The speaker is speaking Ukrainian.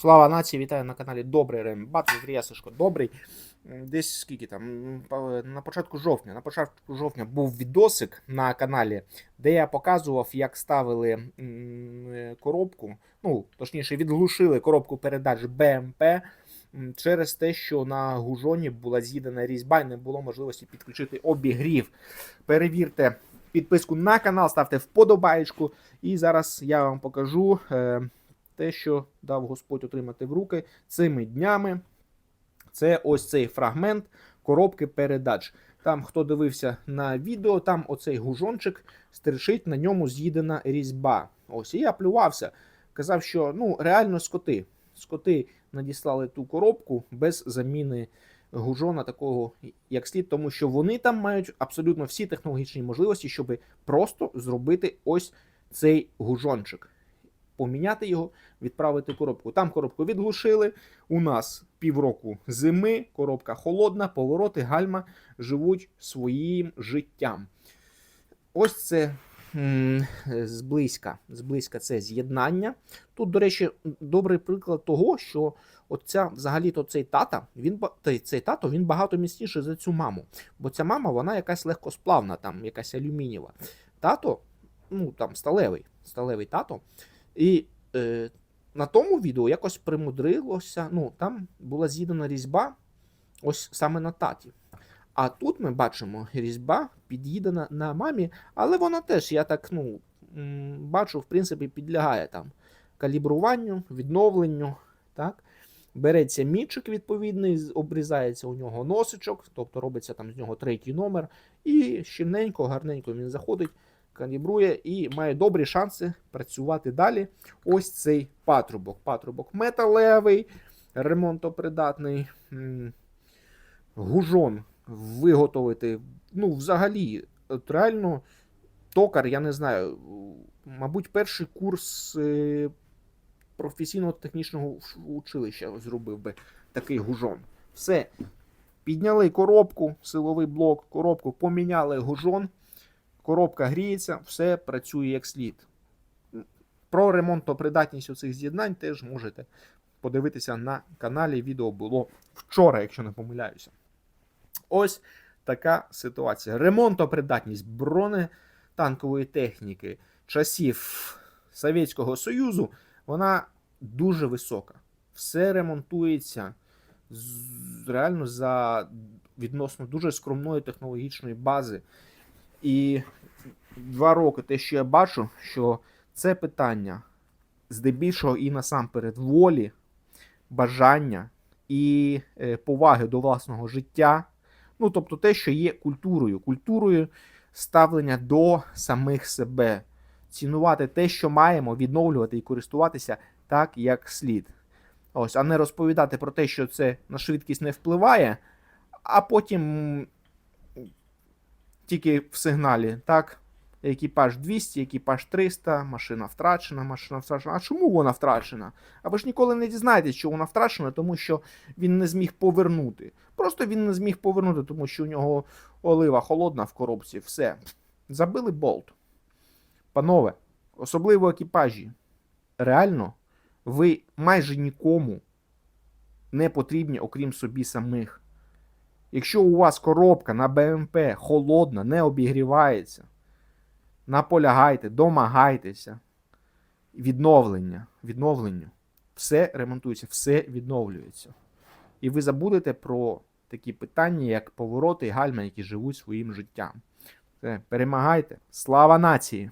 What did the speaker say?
Слава нації, вітаю на каналі Добрий Рембат, Андрія Сашко Добрий. Десь скільки там, на початку жовтня. На початку жовтня був відосик на каналі, де я показував, як ставили е, коробку, ну, точніше, відглушили коробку передач БМП через те, що на гужоні була з'їдена різьба і не було можливості підключити обігрів. Перевірте підписку на канал, ставте вподобаєчку. І зараз я вам покажу. Е, те, що дав Господь отримати в руки цими днями. Це ось цей фрагмент коробки передач. Там, хто дивився на відео, там оцей гужончик стерчить, на ньому з'їдена різьба. Ось, і я плювався. Казав, що ну, реально скоти. Скоти надіслали ту коробку без заміни гужона такого, як слід, тому що вони там мають абсолютно всі технологічні можливості, щоб просто зробити ось цей гужончик поміняти його, відправити коробку. Там коробку відглушили. У нас півроку зими, коробка холодна, повороти, гальма живуть своїм життям. Ось це зблизька, зблизька це з'єднання. Тут, до речі, добрий приклад того, що оця, взагалі-то цей тата, він цей тато він багато міцніший за цю маму. Бо ця мама, вона якась легкосплавна, там, якась алюмінієва. Тато, ну там сталевий, сталевий тато. І е, на тому відео якось примудрилося. Ну, там була з'їдена різьба, ось саме на таті. А тут ми бачимо різьба під'їдена на мамі, але вона теж, я так ну, бачу, в принципі, підлягає там калібруванню, відновленню. Так? Береться мічик відповідний, обрізається у нього носичок, тобто робиться там з нього третій номер, і щільненько, гарненько він заходить, калібрує і має добрі шанси працювати далі. Ось цей патрубок. Патрубок металевий, ремонтопридатний. Гужон виготовити. Ну, взагалі, от реально, токар, я не знаю, мабуть, перший курс е, професійного технічного училища зробив би такий гужон. Все. Підняли коробку, силовий блок, коробку, поміняли гужон, коробка гріється, все працює як слід. Про ремонтопридатність цих з'єднань теж можете подивитися на каналі. Відео було вчора, якщо не помиляюся. Ось така ситуація. Ремонтопридатність бронетанкової техніки часів Совєтського Союзу, вона дуже висока. Все ремонтується реально за відносно дуже скромної технологічної бази. І два роки те, що я бачу, що це питання здебільшого і насамперед волі, бажання і е, поваги до власного життя. Ну, тобто те, що є культурою, культурою ставлення до самих себе, цінувати те, що маємо, відновлювати і користуватися так, як слід. Ось, а не розповідати про те, що це на швидкість не впливає, а потім тільки в сигналі, так, екіпаж 200, екіпаж 300, машина втрачена, машина втрачена. А чому вона втрачена? А ви ж ніколи не дізнаєтесь, що вона втрачена, тому що він не зміг повернути. Просто він не зміг повернути, тому що у нього олива холодна в коробці. Все. Забили болт. Панове, особливо екіпажі. Реально, ви майже нікому не потрібні, окрім собі самих. Якщо у вас коробка на БМП холодна, не обігрівається, наполягайте, домагайтеся. Відновлення, відновленню. Все ремонтується, все відновлюється. І ви забудете про такі питання, як повороти і гальма, які живуть своїм життям. Все, перемагайте. Слава нації!